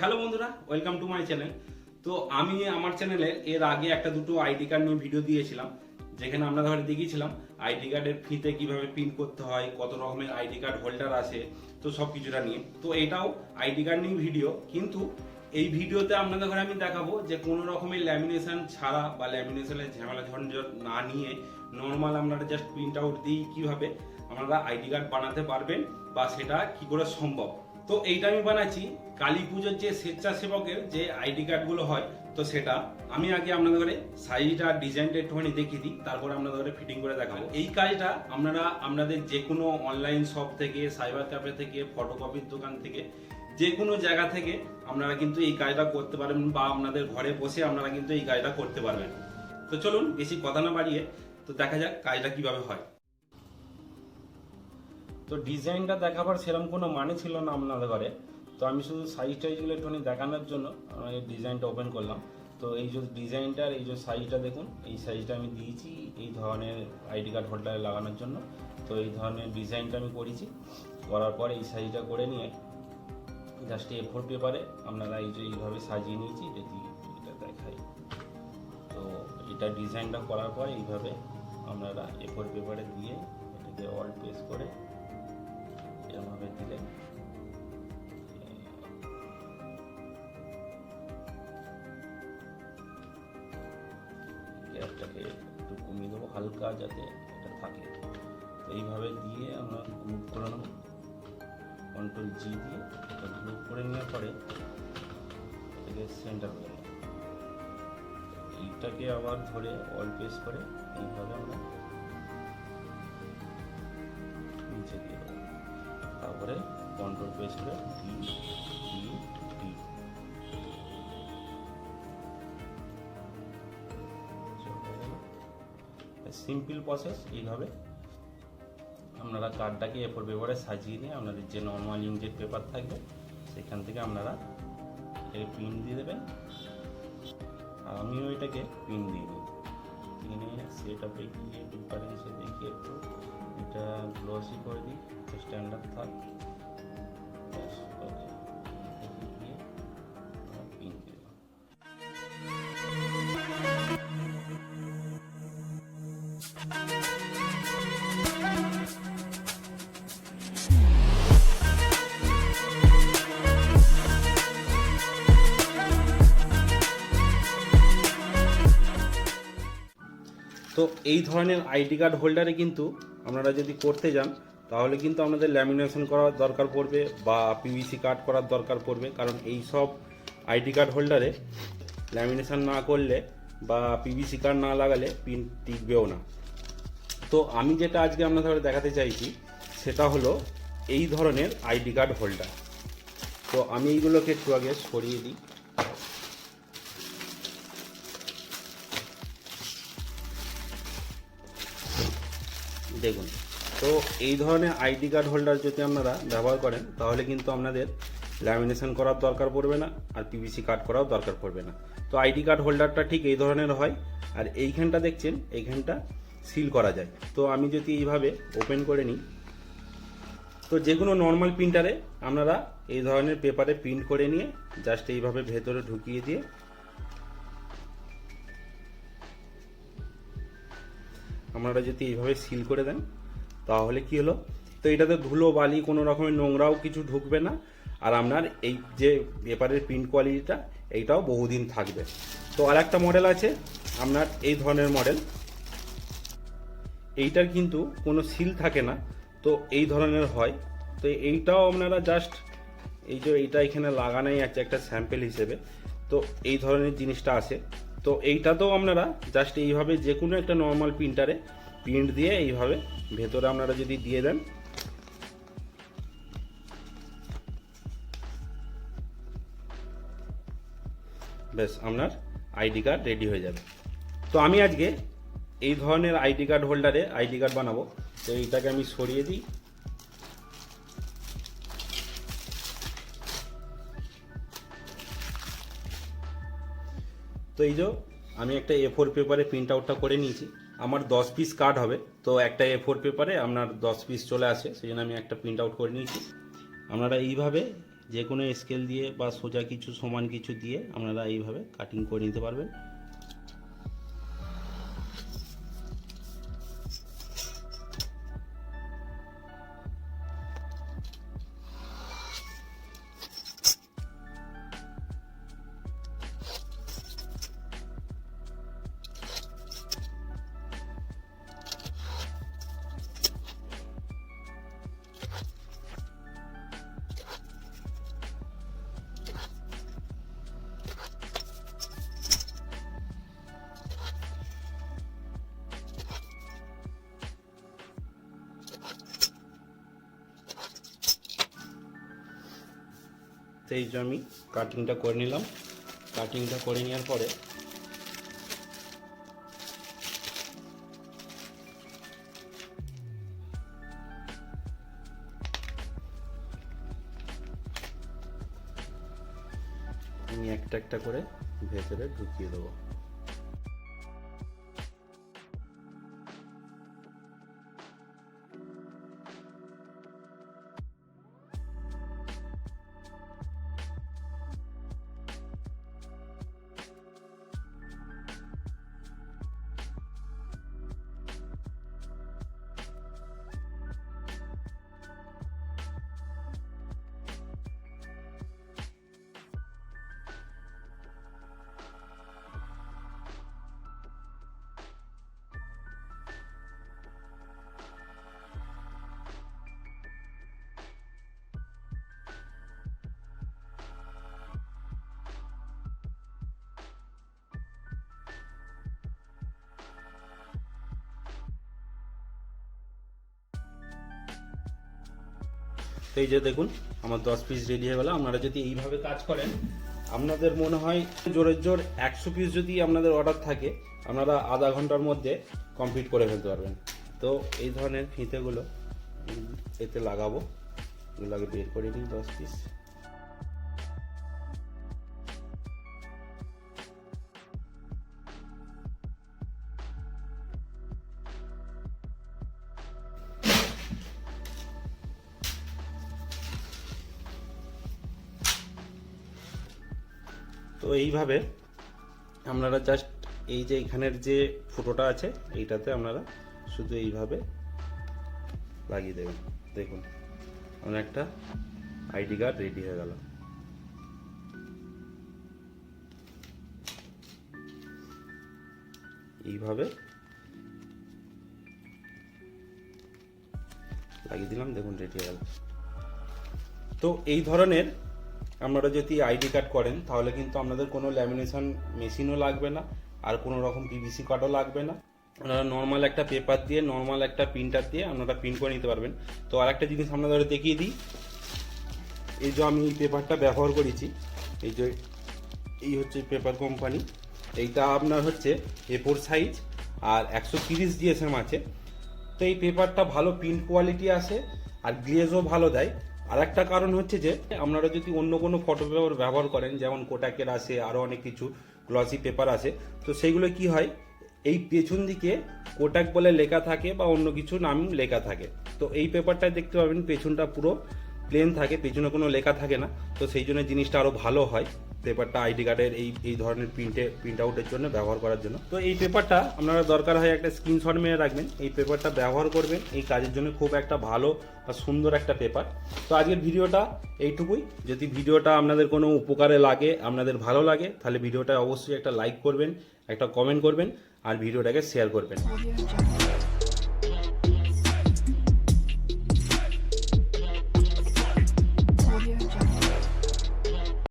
Hello বন্ধুরা welcome to my channel তো আমি আমার চ্যানেলে এর আগে একটা দুটো আইডি কার্ড নিয়ে ভিডিও দিয়েছিলাম, যেখানে আমরা ধরে দেখিয়েছিলাম আইডি কার্ডের ফিতে কীভাবে পিন করতে হয়, কত রকমের আইডি কার্ড হোল্ডার আছে, তো সব কিছুটা নিয়ে। তো এটাও আইডি কার্ড নিয়ে ভিডিও কিন্তু এই ভিডিওতে আপনাদের ঘরে আমি দেখাবো যে কোনো রকমের ল্যামিনেশন ছাড়া বা ল্যামিনেশনের ঝামেলা ঝঞ্ঝট না নিয়ে নর্মাল আপনারা জাস্ট প্রিন্ট আউট দিই কীভাবে আপনারা আইডি কার্ড বানাতে পারবেন বা সেটা কি করে সম্ভব। তো এইটা আমি বানাচ্ছি কালী পুজোর যে স্বেচ্ছাসেবকের যে আইডি কার্ডগুলো হয় তো সেটা আমি আগে আপনাদের ঘরে সাইজটা ডিজাইনটা একটুখানি দেখিয়ে দিই তারপরে আপনাদের ঘরে ফিটিং করে দেখাবো। এই কাজটা আপনারা আপনাদের যে কোনো অনলাইন শপ থেকে সাইবার ক্যাফে থেকে ফটোকপির দোকান থেকে যে কোনো জায়গা থেকে আপনারা কিন্তু এই কাজটা করতে পারবেন বা আপনাদের ঘরে বসে আপনারা কিন্তু এই কাজটা করতে পারবেন। তো চলুন বেশি কথা না বাড়িয়ে তো দেখা যাক কাজটা কীভাবে হয়। তো ডিজাইনটা দেখাবার সেরকম কোনো মানে ছিল না আপনাদের ঘরে। তো আমি শুধু সাইজ টাইজগুলো একটুখানি দেখানোর জন্য এই ডিজাইনটা ওপেন করলাম। তো এই যে ডিজাইনটার, এই যে সাইজটা দেখুন, এই সাইজটা আমি দিয়েছি এই ধরনের আইডি কার্ড হোল্ডারে লাগানোর জন্য। তো এই ধরনের ডিজাইনটা আমি করেছি। করার পর এই সাইজটা করে নিয়ে জাস্ট এ ফোর পেপারে আপনারা এই যে এইভাবে সাজিয়ে নিয়েছি যদি এটা দেখাই। তো এটা ডিজাইনটা করার পর এইভাবে আপনারা এ ফোর পেপারে দিয়ে এটাকে অল পেস করে একটু কমিয়ে দেবো হালকা যাতে এটা থাকে এইভাবে দিয়ে আমরা গ্রুপ করে কন্ট্রোল জি দিয়ে এটা গ্রুপ করে নেওয়ার পরে এটাকে সেন্টার করে এইটাকে আবার ধরে অল পেস করে এইভাবে আমরা নিচে দিয়ে তারপরে কন্ট্রোল পেস করে সিম্পল প্রসেস এইভাবে। আপনারা কার্ডটাকে এরপর পেপারে সাজিয়ে নিয়ে আপনাদের যে নর্মাল ইংরেজ পেপার থাকবে, সেখান থেকে আপনারা এটাকে পিন দিয়ে দেবেন। আর আমিও এটাকে পিন দিয়ে দিই পিনে সেট আপে গিয়ে ডিফারেন্সে দেখি একটু, এটা গ্লসি করে দিই। স্ট্যান্ডার্ড থাক। তো এই ধরনের আইডি কার্ড হোল্ডারে কিন্তু আপনারা যদি করতে যান তাহলে কিন্তু আপনাদের ল্যামিনেশন করার দরকার পড়বে বা পিভিসি কার্ড করার দরকার পড়বে। কারণ এই সব আইডি কার্ড হোল্ডারে ল্যামিনেশন না করলে বা পিভিসি কার্ড না লাগালে পিন টিকবেও না। তো আমি যেটা আজকে আপনাদের দেখাতে চাইছি, সেটা হলো এই ধরনের আইডি কার্ড হোল্ডার তো আমি এইগুলোকে একটু আগে সরিয়ে দিই। দেখুন তো এই ধরনের আইডি কার্ড হোল্ডার যদি আপনারা ব্যবহার করেন, তাহলে কিন্তু আপনাদের ল্যামিনেশন করার দরকার পড়বে না আর পিভিসি কাট করাও দরকার পড়বে না। তো আইডি কার্ড হোল্ডারটা ঠিক এই ধরনের হয়। আর এইখানটা দেখছেন, এইখানটা সিল করা যায়। তো আমি যদি এইভাবে ওপেন করে নিই, তো যে কোনো নর্মাল প্রিন্টারে আপনারা এই ধরনের পেপারে প্রিন্ট করে নিয়ে জাস্ট এইভাবে ভেতরে ঢুকিয়ে দিয়ে আপনারা যদি এইভাবে সিল করে দেন তাহলে কি হলো? তো এটাতে ধুলো, বালি, কোনো রকমের নোংরাও কিছু ঢুকবে না। আর আপনার এই যে পেপারের প্রিন্ট কোয়ালিটিটা, এইটাও বহুদিন থাকবে। তো আর একটা মডেল আছে, আপনার এই ধরনের মডেল। এইটার কিন্তু কোনো সিল থাকে না, তো এই ধরনের হয়। তো এইটাও আপনারা জাস্ট এই যে এইটা এখানে লাগানোই আছে একটা স্যাম্পেল হিসেবে। তো এই ধরনের জিনিসটা আছে। তো এইটাতেও আপনারা জাস্ট এইভাবে যে কোনো একটা নর্মাল প্রিন্টারে প্রিন্ট দিয়ে এইভাবে ভেতরে আপনারা যদি দিয়ে দেন। বেশ আপনার আইডি কার্ড রেডি হয়ে যাবে। তো আমি আজকে এই ধরনের আইডি কার্ড হোল্ডারে আইডি কার্ড বানাবো। তো এইটাকে আমি সরিয়ে দিই। তো এই যে আমি একটা এ ফোর পেপারে প্রিন্ট আউটটা করে নিয়েছি। আমার দশ পিস কার্ড হবে। তো একটা এ ফোর পেপারে আপনার দশ পিস চলে আসে সেই জন্য আমি একটা প্রিন্ট আউট করে নিয়েছি। আপনারা এইভাবে যে কোনো স্কেল দিয়ে বা সোজা কিছু, সমান কিছু দিয়ে আপনারা এইভাবে কাটিং করে নিতে পারবেন। তো জন্য আমি কাটিংটা করে নিলাম। কাটিংটা করে নেওয়ার পরে আমি একটা একটা করে ভেতরে ঢুকিয়ে দেবো। এই যে দেখুন, আমার দশ পিস রেডি হয়ে গেল। আপনারা যদি এইভাবে কাজ করেন, আপনাদের মনে হয় জোরের জোর একশো পিস যদি আপনাদের অর্ডার থাকে, আপনারা আধা ঘণ্টার মধ্যে কমপ্লিট করে ফেলতে পারবেন। তো এই ধরনের ফিতেগুলো এতে লাগাবো। আগে বের করে নিই দশ পিস তো এইভাবে আপনারা জাস্ট এই যে এখানের যে ফুটোটা আছে, এইটাতে আপনারা শুধু এইভাবে লাগিয়ে দেবেন। দেখুন আমার একটা আইডি কার্ড রেডি হয়ে গেল। এইভাবে লাগিয়ে দিলাম, দেখুন রেডি হয়ে গেল। তো এই ধরনের আপনারা যদি আইডি কার্ড করেন, তাহলে কিন্তু আপনাদের কোনো ল্যামিনেশন মেশিনও লাগবে না, আর কোনো রকম পিভিসি কার্ডও লাগবে না। আপনারা নর্মাল একটা পেপার দিয়ে নর্মাল একটা প্রিন্টার দিয়ে আপনারা প্রিন্ট করে নিতে পারবেন। তো আর একটা জিনিস আপনাদের দেখিয়ে দিই। এই যে আমি পেপারটা ব্যবহার করেছি, এই যে এই হচ্ছে পেপার কোম্পানি এইটা আপনার হচ্ছে এ ফোর সাইজ আর একশো তিরিশ জিএসএম আছে। তো এই পেপারটা ভালো প্রিন্ট কোয়ালিটি আসে, আর গ্লেজও ভালো দেয়। আর একটা কারণ হচ্ছে যে, আপনারা যদি অন্য কোনো ফটো পেপার ব্যবহার করেন, যেমন কোটাকের আছে আরও অনেক কিছু গ্লসি পেপার আছে, তো সেইগুলো কি হয়? এই পেছন দিকে কোটাক বলে লেখা থাকে বা অন্য কিছু নাম লেখা থাকে। তো এই পেপারটায় দেখতে পাবেন, পেছনটা পুরো প্লেন থাকে, পেছনে কোনো লেখা থাকে না। তো সেই জন্য জিনিসটা আরও ভালো হয়। পেপারটা আইডি কার্ডের এই এই ধরনের প্রিন্টে প্রিন্ট আউটের জন্য ব্যবহার করার জন্য। তো এই পেপারটা আপনারা দরকার হয় একটা স্ক্রিনশট মেরে রাখবেন। এই পেপারটা ব্যবহার করবেন। এই কাজের জন্য খুব একটা ভালো বা সুন্দর একটা পেপার তো আজকের ভিডিওটা এইটুকুই। যদি ভিডিওটা আপনাদের কোনো উপকারে লাগে, আপনাদের ভালো লাগে, তাহলে ভিডিওটা অবশ্যই একটা লাইক করবেন, একটা কমেন্ট করবেন, আর ভিডিওটাকে শেয়ার করবেন.